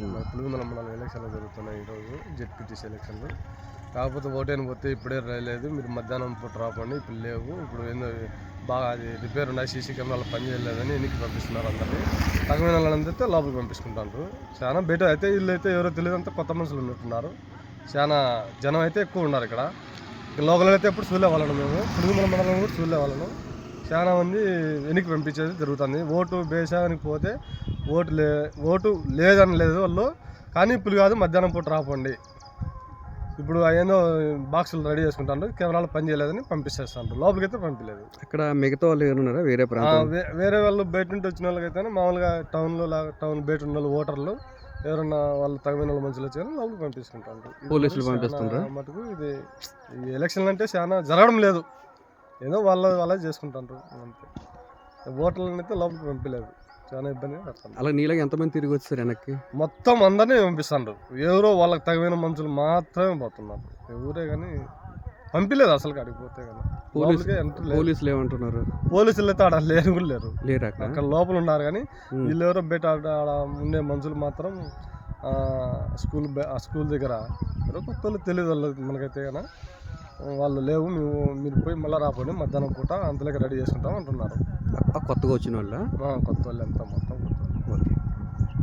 పులివెందుల మండలం ఎలక్షన్లు జరుగుతున్నాయి ఈరోజు జెడ్పీటీసీ ఎలక్షన్లు కాకపోతే ఓటేని పోతే ఇప్పుడే రాలేదు మీరు మధ్యాహ్నం పూట రాపండి ఇప్పుడు లేవు. ఇప్పుడు ఏందో బాగా అది రిపేర్ ఉన్నాయి సీసీ కెమెరాలు పని చేయలేదని ఎన్నికి పంపిస్తున్నారు అందరినీ. తగ్గమైన వాళ్ళందరితో లోపలికి పంపించుకుంటారు చాలా బెటర్ అయితే వీళ్ళు అయితే ఎవరో తెలియదు అంతా కొత్త మనుషులు ఉన్నట్టున్నారు. చాలా జనం అయితే ఎక్కువ ఉన్నారు ఇక్కడ. లోకల్ అయితే ఎప్పుడు చూడలే వాళ్ళను మేము. పులివెందుల మండలం కూడా చూడలే వాళ్ళను. చాలా మంది వెనక్కి పంపించేది జరుగుతుంది. ఓటు బేసానికి పోతే ఓటు లే ఓటు లేదని లేదు వాళ్ళు. కానీ ఇప్పుడు కాదు మధ్యాహ్నం పూట రాపండి. ఇప్పుడు ఏందో బాక్సులు రెడీ చేసుకుంటాను కెమెరాలు పని చేయలేదని పంపించేస్తాను లోపలికి అయితే పంపించలేదు అక్కడ మిగతా వాళ్ళు ఉన్నారా? వేరే ప్రాంతం? వేరే వాళ్ళు బయట నుండి వచ్చిన వాళ్ళకైతే మామూలుగా టౌన్లో లాగా టౌన్ బయట ఉన్న వాళ్ళు ఓటర్లు ఎవరన్నా వాళ్ళు తగిన వాళ్ళు మంచిలో వచ్చారో లోపలికి పంపించుకుంటారు ఇది పోలీసులు చాలా పంపిస్తుండ్రా? మటుకు ఇది ఈ ఎలక్షన్లు అంటే చాలా జరగడం లేదు. ఏదో వాళ్ళ వాళ్ళే చేసుకుంటారు అంతే. ఓటర్లను అయితే లోపలికి పంపించలేదు చాలా పడుతుంది అలా నీలాగా ఎంతమంది తిరిగి వచ్చారు వెనక్కి? మొత్తం అందరినీ పంపిస్తాండ్రు. ఎవరో వాళ్ళకి తగిన మనుషులు మాత్రమే పోతున్నారు. ఎవరే కానీ పంపించలేదు అసలు కాడికి పోతే కానీ. పోలీసులు ఏమంటున్నారు? పోలీసులు అయితే ఆడ లేరు కూడా లేరు. లేరు అక్కడ? లోపల ఉన్నారు కానీ. వీళ్ళు ఎవరో బయట ఆడ ఉండే మనుషులు మాత్రం స్కూల్ స్కూల్ దగ్గర ఎవరో కొత్త వాళ్ళు తెలియదు వాళ్ళు మనకైతే కానీ వాళ్ళు లేవు మేము మీరు పోయి మళ్ళీ రాపోండి మధ్యాహ్నం పూట అంతలోకి రెడీ చేసుకుంటాం అంటున్నారు. కొత్తగా వచ్చిన వాళ్ళ? కొత్త వాళ్ళు ఎంత మొత్తం కొత్త